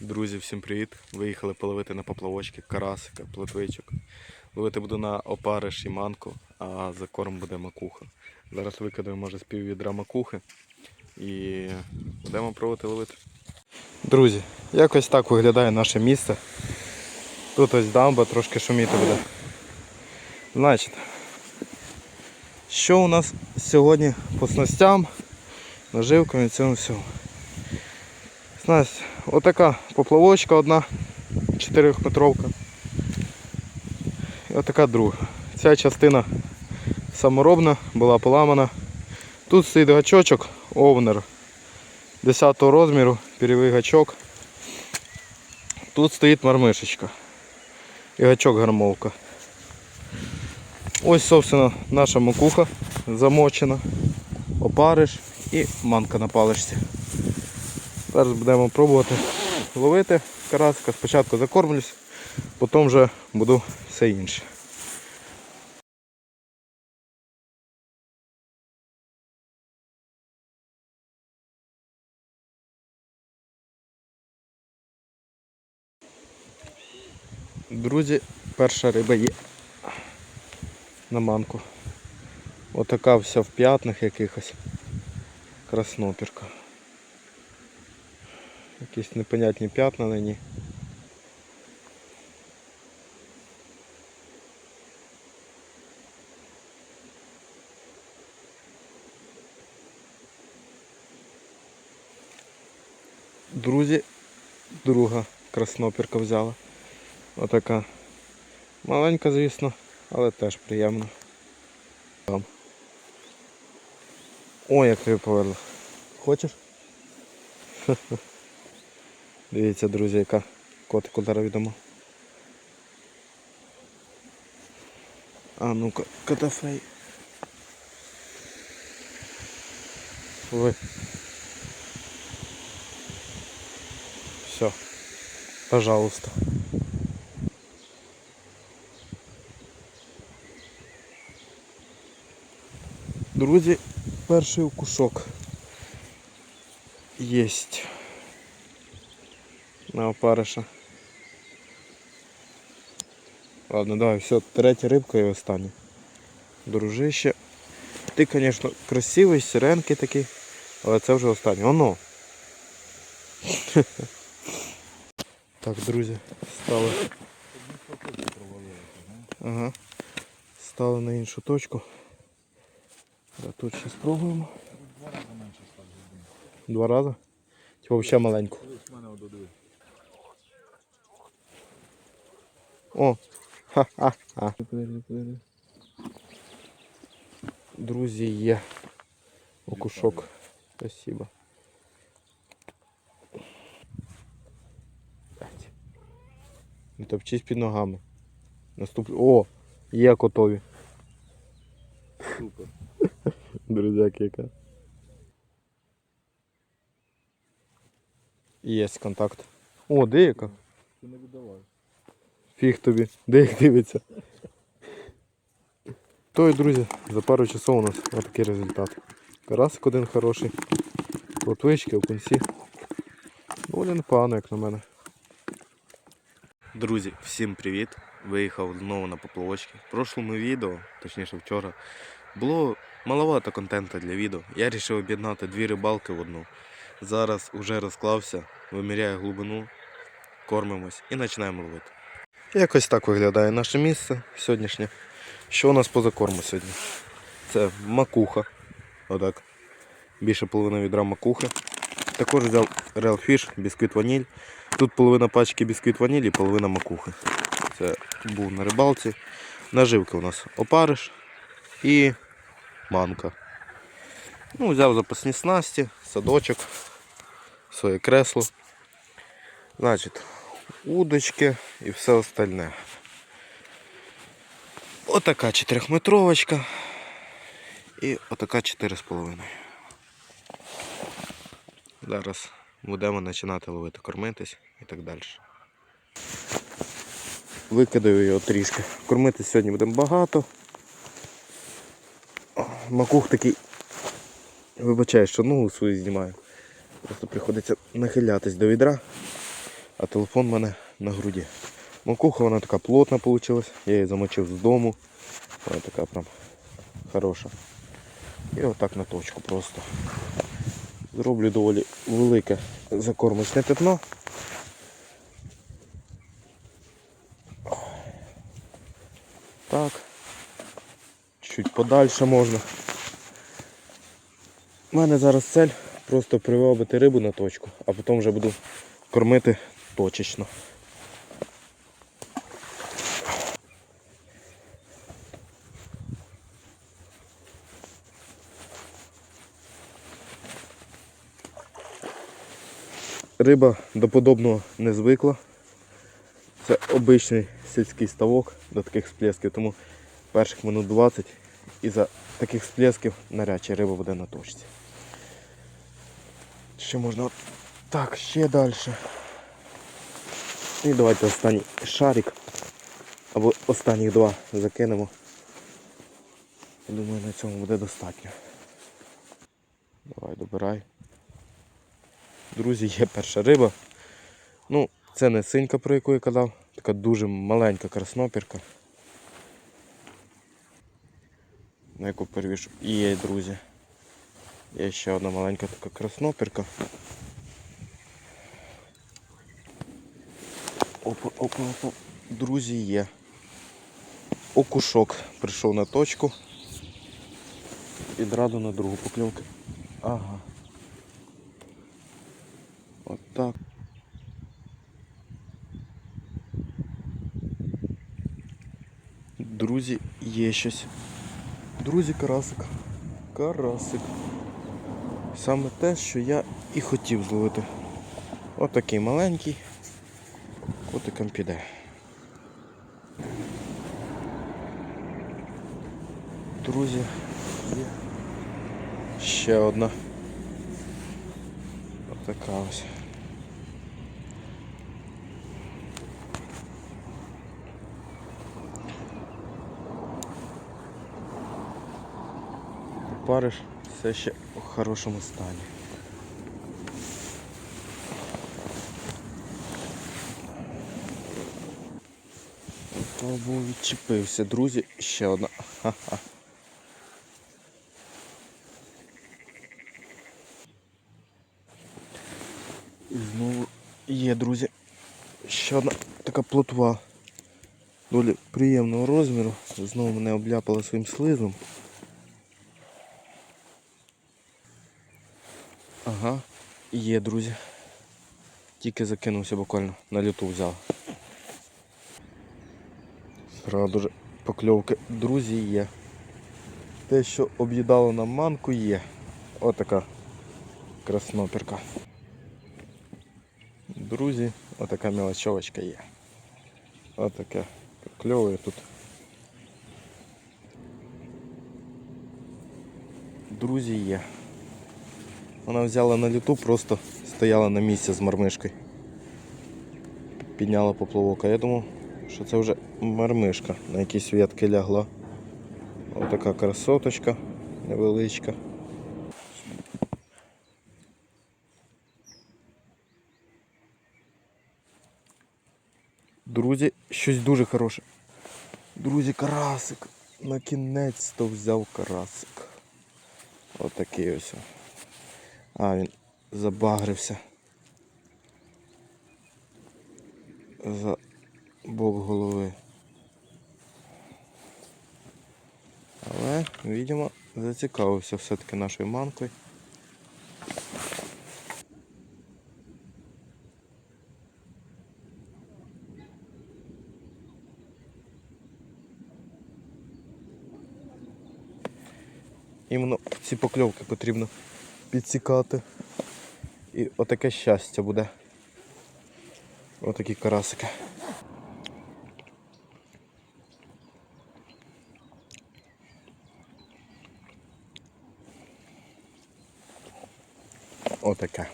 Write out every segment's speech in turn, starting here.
Друзі, всім привіт! Виїхали половити на поплавочки, карасика, плотвичок. Ловити буду на опариш і манку, а за корм буде макуха. Зараз викидаємо може з пів відра макухи і будемо пробувати ловити. Друзі, якось так виглядає наше місце. Тут ось дамба, трошки шуміти буде. Значить, що у нас сьогодні по снастям, наживкам і цьому всьому. Снасть, отака поплавочка одна, 4-метровка. І отака друга. Ця частина саморобна, була поламана. Тут стоїть гачочок, овнер 10 розміру, перевий гачок. Тут стоїть мармишечка і гачок гармовка. Ось, собственно, наша макуха замочена, опариш і манка на паличці. Зараз будемо пробувати ловити карасика. Спочатку закормлюсь, потім вже буду все інше. Друзі, перша риба є на манку. Отака вся в п'ятнах якихось. Краснопірка. Якісь непонятні п'ятна на ній. Друзі, друга краснопірка взяла. Отака. Маленька, звісно, але теж приємно. Там. О, як тобі поверло. Хочеш? Дивіться, друзі, яка котику зараз відомо. А ну-ка, катафей. Ви. Все. Пожалуйста. Друзі, перший укушок єсть На опариша. Ладно, давай, все, третя рибка і остання. Дружище. Ти, звісно, красивий, сиренький такий, але це вже останнє. Оно. Так, друзі, стали. Ага. Стали на іншу точку. Да, тут ще спробуємо. Два рази? Типа взагалі маленьку. О! Ха-ха-ха. Друзі, є. Окушок. Спасибо. Не топчись під ногами. Наступ... О! Є котові. Супер. Друзяки, яка. Є контакт. О, деяка. Ти не віддавай. Фіг тобі. Де їх дивиться? То і, друзі, за пару часов у нас отакий результат. Карасик один хороший. Плотвички, окунці. Доволі непогано, як на мене. Друзі, всім привіт! Виїхав знову на поплавочки. В прошлому відео, точніше вчора, було маловато контенту для відео. Я вирішив об'єднати дві рибалки в одну. Зараз уже розклався, виміряю глибину, кормимось і починаємо ловити. Якось так виглядає наше місце сьогоднішнє. Що у нас по закорму сьогодні? Це макуха. Отак. Більше половини відра макухи. Також взяв Real Fish, бісквіт ваніль. Тут половина пачки бісквіт ваніль і половина макухи. Це був на рибалці. Наживки у нас опариш і манка. Ну, Взяв запасні снасті, садочок, своє кресло. Значить, удочки і все остальне. Отака 4-метровочка і отака 4,5. Зараз будемо починати ловити, кормитись і так далі. Викидаю його трішки. Кормити сьогодні будемо багато. Макух такий, вибачаю, що ногу свою знімаю. Просто приходиться нахилятись до відра. А телефон в мене на груді. Макуха вона така плотна вийшла, я її замочив з дому. Вона така прям хороша. І отак на точку просто. Зроблю доволі велике закормочне пятно. Так. Чуть подальше можна. У мене зараз цель просто привабити рибу на точку, а потім вже буду кормити точечно. Риба до подобного не звикла. Це обичний сільський ставок до таких сплесків, тому перших минут 20 і за таких сплесків навряд чи риба буде на точці. Ще можна так, ще далі. І давайте останній шарик. Або останні два закинемо. Я Думаю, на цьому буде достатньо. Давай, добирай. Друзі, є перша риба. Ну, це не синька, про яку я казав, така дуже маленька краснопірка. На яку перевішу. І є, друзі. Є ще одна маленька така краснопірка. Опа, опа, опа. Друзі, є. Окушок прийшов на точку. Відразу на другу покльовку. Ага. От так. Друзі, є щось. Друзі, карасик. Карасик. Саме те, що я і хотів зловити. Отакий маленький. Котиком піде. Друзі, є ще одна. Отака ось. Париш все ще у хорошому стані. Пробую відчепився, друзі, ще одна. І знову є, друзі, ще одна така плотва. Доволі приємного розміру. Знову мене обляпала своїм слизом. Ага, є, друзі. Тільки закинувся буквально, на люту взяв. Сразу же покльовки. Друзі є. Те, що об'їдало нам манку, є. Отака краснопірка. Друзі, отака мелочовочка є. Отаке кльове тут. Друзі є. Вона взяла на люту, просто стояла на місці з мармишкою. Підняла поплавок, а я думав, що це вже мармишка, на якісь ветки лягла. Отака красоточка невеличка. Друзі, щось дуже хороше. Друзі, карасик. На кінець то взяв карасик. Отакий ось. А, він забагрився. За бок голови. Але, видимо, зацікавився все-таки нашою манкою. Іменно ці покльовки потрібно підсікати. І отаке щастя буде. Отакі карасики. Отаке.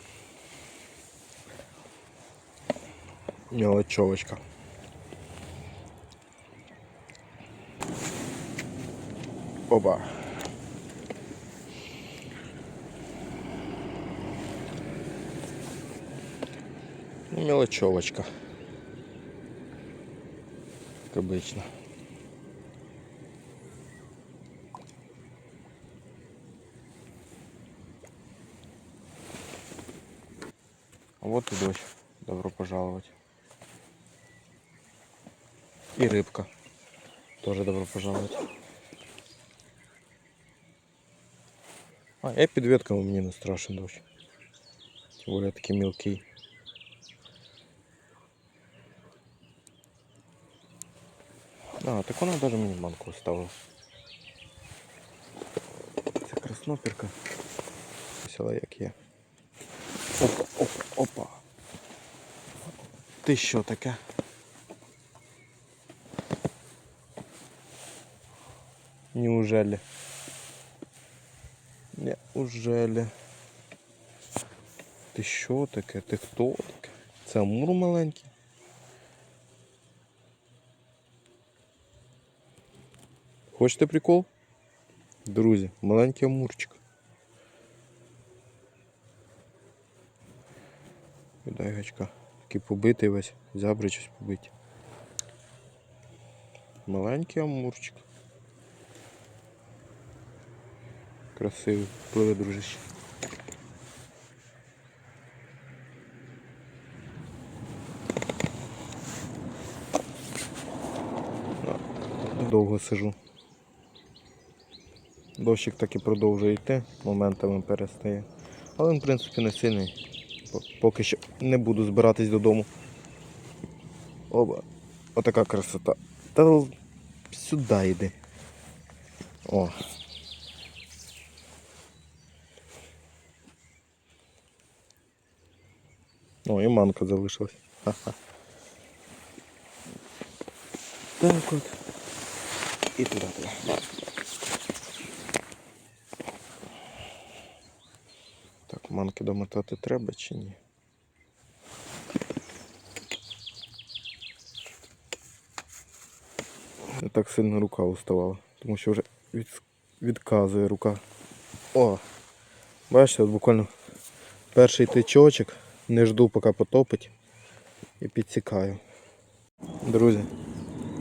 Мелочовочка. Оба. Ну, мелочевочка. Как обычно. Вот и дождь. Добро пожаловать. И рыбка. Тоже добро пожаловать. А, я під ветками мені не страшен дощ. Тем более такий мілкий. А, так вона навіть мені манку оставила. Це красноперка. Весела як є. Оп, оп, опа. Ти що таке? Неужели? Неужели? Ти що таке? Ти хто таке? Це амур маленький? Хочете прикол? Друзі, маленький амурчик. Дай. Такий побитий весь, зябри щось побиті. Маленький амурчик. Красивий. Пливе дружище. Довго сижу. Дощик так і продовжує йти, моментами перестає. Але він, в принципі, не сильний. По- Поки що не буду збиратись додому. Оба. Отака красота. Та сюди йди. О. О, і манка залишилась. Ха-ха. Так от. І туди туди. Манки домотати треба чи ні? Не так сильно рука уставала, тому що вже від... відказує рука. О! Бачите, от буквально перший тичочок, не жду поки потопить і підсікаю. Друзі,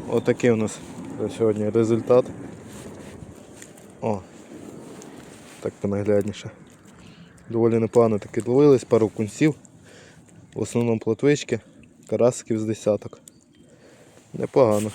отакий у нас на сьогодні результат. О! Так понаглядніше. Доволі непогано таки ловились, пару кунців. В основному плотвички, карасиків з десяток. Непогано.